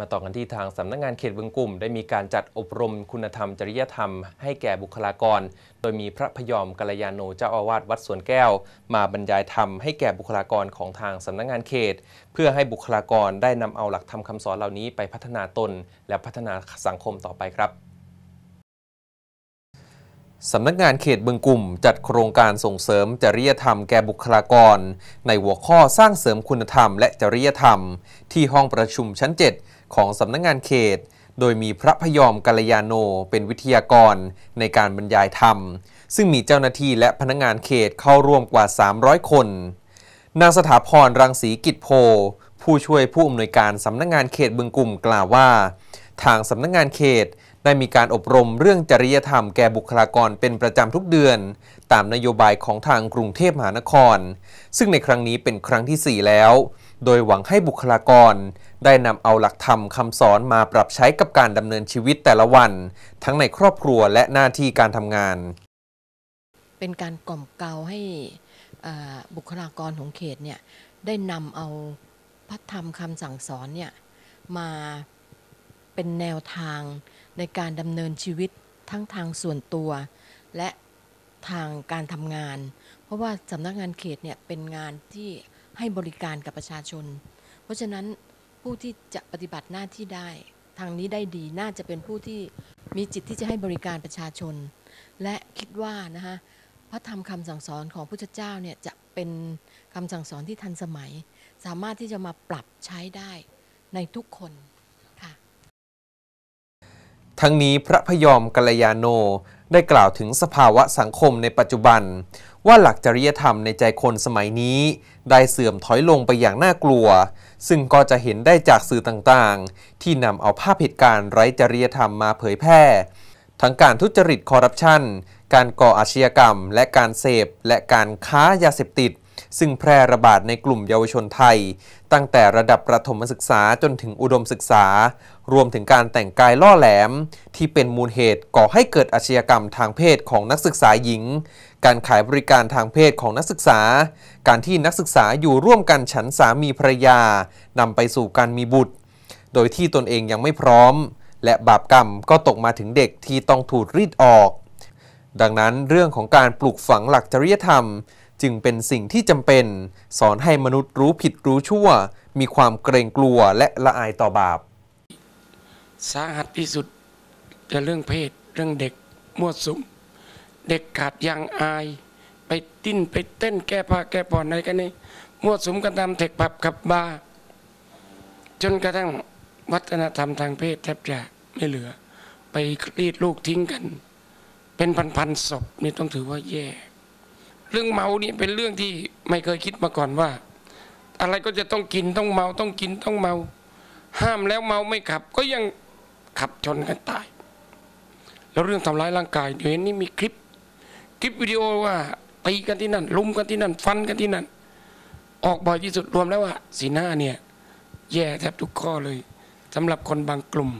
มาต่อกันที่ทางสำนักงานเขตบึงกลุ่ม ได้มีการจัดอบรมคุณธรรมจริยธรรมให้แก่บุคลากร โดยมีพระพยอมกัลยาโนเจ้าอาวาสวัดสวนแก้ว มาบรรยายธรรมให้แก่บุคลากรของทางสำนักงานเขต เพื่อให้บุคลากรได้นำเอาหลักธรรมคำสอนเหล่านี้ไปพัฒนาตน และพัฒนาสังคมต่อไปครับสำนักงานเขตบึงกลุ่ม จัดโครงการส่งเสริมจริยธรรมแก่บุคลากร ในหัวข้อสร้างเสริมคุณธรรมและจริยธรรม ที่ห้องประชุมชั้น 7 ของสำนักงานเขต โดยมีพระพยอมกัลยาโนเป็นวิทยากรในการบรรยายธรรม ซึ่งมีเจ้าหน้าที่และพนักงานเขตเข้าร่วมกว่า 300 คน นางสถาพรรังสีกิจโพ ผู้ช่วยผู้อำนวยการสำนักงานเขตบึงกลุ่มกล่าวว่า ทางสำนักงานเขตได้มีการอบรมเรื่องจริยธรรมแก่บุคลากรเป็นประจำทุกเดือน ตามนโยบายของทางกรุงเทพมหานคร ซึ่งในครั้งนี้เป็นครั้งที่ 4 แล้ว โดยหวังให้บุคลากร ได้นำเอาหลักธรรมคำสอนมาปรับใช้กับการดำเนินชีวิตแต่ละวัน ทั้งในครอบครัวและหน้าที่การทำงาน เป็นการกล่อมเกลาให้บุคลากรของเขตเนี่ยได้นำเอาพระธรรมคำสั่งสอนเนี่ยมาเป็นแนวทางในการดำเนินชีวิตทั้งทางส่วนตัว และทางการทำงาน เพราะว่าสำนักงานเขตเนี่ยเป็นงานที่ ให้บริการกับประชาชน เพราะฉะนั้นผู้ที่จะปฏิบัติหน้าที่ได้ ทางนี้ได้ดีน่าจะเป็นผู้ที่มีจิตที่จะให้บริการประชาชน และคิดว่านะคะพระธรรมคำสั่งสอนของพระพุทธเจ้าเนี่ยจะเป็นคำสั่งสอนที่ทันสมัย สามารถที่จะมาปรับใช้ได้ในทุกคนค่ะทั้งนี้พระพยอมกัลยาโน ได้กล่าวถึงสภาวะสังคมในปัจจุบัน ว่าหลักจริยธรรมในใจคนสมัยนี้ ได้เสื่อมถอยลงไปอย่างน่ากลัว ซึ่งก็จะเห็นได้จากสื่อต่างๆ ที่นำเอาภาพเหตุการณ์ไร้จริยธรรมมาเผยแพร่ ทั้งการทุจริตคอร์รัปชันการก่ออาชญากรรม และการเสพ และการค้ายาเสพติด ซึ่งแพร่ระบาดในกลุ่มเยาวชนไทย ตั้งแต่ระดับประถมศึกษาจนถึงอุดมศึกษา รวมถึงการแต่งกายล่อแหลม ที่เป็นมูลเหตุก่อให้เกิดอาชญากรรมทางเพศของนักศึกษาหญิง การขายบริการทางเพศของนักศึกษา การที่นักศึกษาอยู่ร่วมกันฉันสามีภรรยานำไปสู่การมีบุตร โดยที่ตนเองยังไม่พร้อม และบาปกรรมก็ตกมาถึงเด็กที่ต้องถูกรีดออกดังนั้นเรื่องของการปลูกฝังหลักจริยธรรม จึงเป็นสิ่งที่จำเป็น สอนให้มนุษย์รู้ผิดรู้ชั่ว มีความเกรงกลัวและละอายต่อบาป สาหัสที่สุดจะเรื่องเพศเรื่องเด็กมั่วสุม เด็กขาดยางอาย ไปติ้นไปเต้นแก้ผ้าแก้ผ่อนอะไรกันนี่มั่วสุมกันตามเทคผับขับบาร์จนกระทั่งวัฒนธรรมทางเพศแทบจะไม่เหลือ ไปรีดลูกทิ้งกัน เป็นพันๆศพนี่ต้องถือว่าแย่ รื่องเมานี่เป็นเรื่องที่ไม่เคยคิดมาก่อนว่า อะไรก็จะต้องกินต้องเมาต้องกินต้องเมา ห้ามแล้วเมาไม่ขับ ก็ยังขับชนกันตาย แล้วเรื่องทำร้ายร่างกายเดี๋ยวนี้มีคลิป คลิปวิดีโอว่าตีกันที่นั่นลุมกันที่นั่น ฟันกันที่นั่น ออกบ่อยที่สุดรวมแล้วว่าสีหน้าเนี่ย แย่แทบทุกข้อเลยสำหรับคนบางกลุ่ม